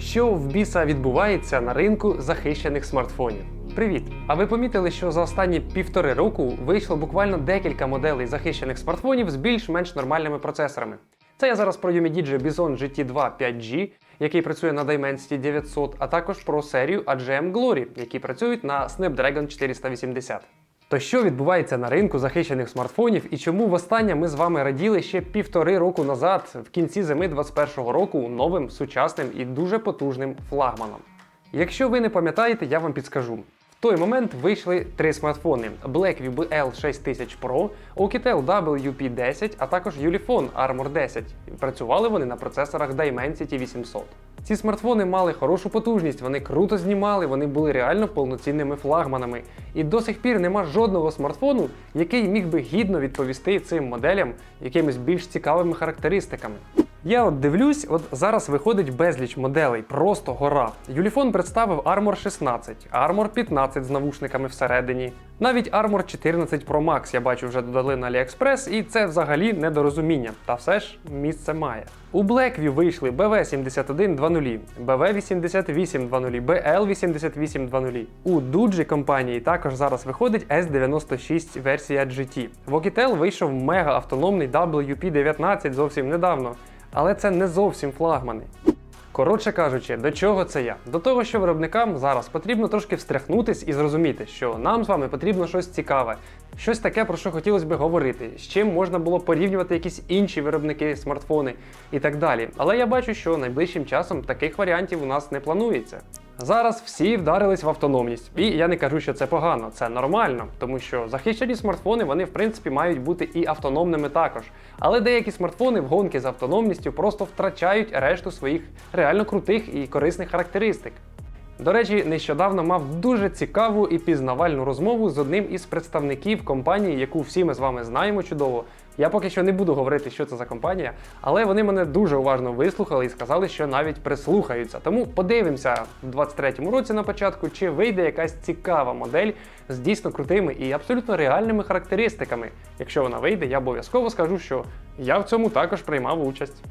Що в біса відбувається на ринку захищених смартфонів? Привіт! А ви помітили, що за останні півтори року вийшло буквально декілька моделей захищених смартфонів з більш-менш нормальними процесорами. Це я зараз про Umidigi Bison GT2 5G, який працює на Dimensity 900, а також про серію AGM Glory, які працюють на Snapdragon 480. То що відбувається на ринку захищених смартфонів і чому востаннє ми з вами раділи ще півтори року назад, в кінці зими 2021 року, новим сучасним і дуже потужним флагманом? Якщо ви не пам'ятаєте, я вам підскажу. В той момент вийшли три смартфони: Blackview BL6000 Pro, Oukitel WP10, а також Ulefone Armor 10. Працювали вони на процесорах Dimensity 800. Ці смартфони мали хорошу потужність, вони круто знімали, вони були реально повноцінними флагманами. І до сих пір нема жодного смартфону, який міг би гідно відповісти цим моделям якимись більш цікавими характеристиками. Я от дивлюсь, от зараз виходить безліч моделей, просто гора. Юліфон представив Armor 16, Armor 15 з навушниками всередині. Навіть Armor 14 Pro Max я бачу вже додали на AliExpress, і це взагалі недорозуміння. Та все ж місце має. У Blackview вийшли BV7120, BV8820, BL8820. У Duji компанії також зараз виходить S96 версія GT. В Oukitel вийшов мега автономний WP19 зовсім недавно. Але це не зовсім флагмани. Коротше кажучи, до чого це я? До того, що виробникам зараз потрібно трошки встряхнутись і зрозуміти, що нам з вами потрібно щось цікаве, щось таке, про що хотілося б говорити, з чим можна було порівнювати якісь інші виробники, смартфони і так далі. Але я бачу, що найближчим часом таких варіантів у нас не планується. Зараз всі вдарились в автономність, і я не кажу, що це погано, це нормально, тому що захищені смартфони вони в принципі мають бути і автономними також. Але деякі смартфони в гонки з автономністю просто втрачають решту своїх реально крутих і корисних характеристик. До речі, нещодавно мав дуже цікаву і пізнавальну розмову з одним із представників компанії, яку всі ми з вами знаємо чудово. Я поки що не буду говорити, що це за компанія, але вони мене дуже уважно вислухали і сказали, що навіть прислухаються. Тому подивимося в 23-му році на початку, чи вийде якась цікава модель з дійсно крутими і абсолютно реальними характеристиками. Якщо вона вийде, я обов'язково скажу, що я в цьому також приймав участь.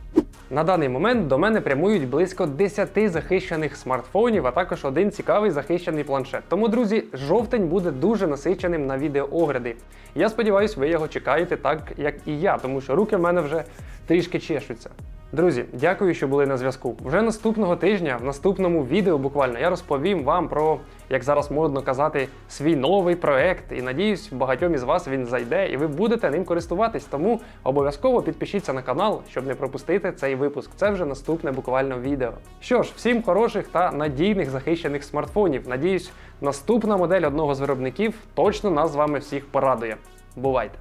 На даний момент до мене прямують близько 10 захищених смартфонів, а також один цікавий захищений планшет. Тому, друзі, жовтень буде дуже насиченим на відеоогляди. Я сподіваюся, ви його чекаєте так, як і я, тому що руки в мене вже трішки чешуться. Друзі, дякую, що були на зв'язку. Вже наступного тижня, в наступному відео буквально, я розповім вам про, як зараз модно казати, свій новий проект. І надіюсь, багатьом із вас він зайде і ви будете ним користуватись. Тому обов'язково підпишіться на канал, щоб не пропустити цей випуск. Це вже наступне буквально відео. Що ж, всім хороших та надійних захищених смартфонів. Надіюсь, наступна модель одного з виробників точно нас з вами всіх порадує. Бувайте!